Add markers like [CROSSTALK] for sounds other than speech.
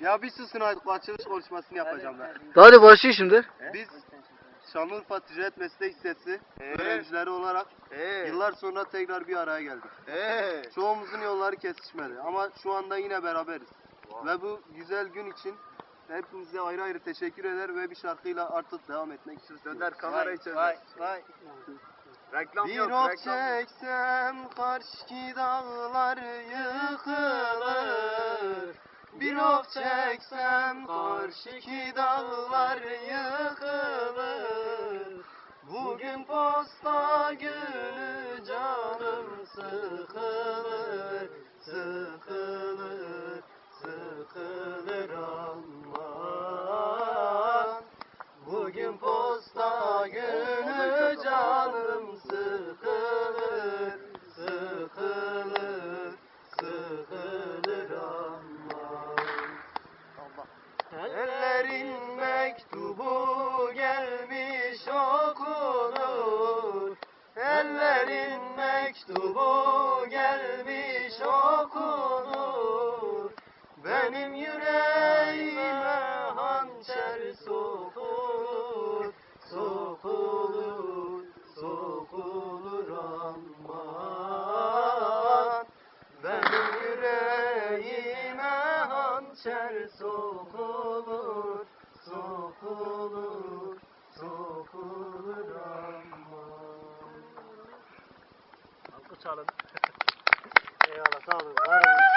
Ya bir susun artık açılış konuşmasını yapacağım ben. Hadi başlayın şimdi. Biz Şanlıurfa Ticaret Meslek Lisesi öğrencileri olarak yıllar sonra tekrar bir araya geldik. Çoğumuzun yolları kesişmedi ama şu anda yine beraberiz. Ve bu güzel gün için hepinize ayrı ayrı teşekkür eder ve bir şarkıyla artık devam etmek istiyoruz. Dönder kamerayı çözer. vay. Reklam Bir yok. ok reklam çeksem karşı dağlar yıkılır Ok çeksem karşı dağlar yıkılır. Bugün posta günü canım sıkılır gelmiş okunur. Ellerin mektubu gelmiş okunur. Benim yüreğime hançer sokulur, sokulur, sokulur aman. Benim yüreğime hançer sokulur, sokulur, çalın. [LAUGHS] Eyvallah sağ olun. Var olun.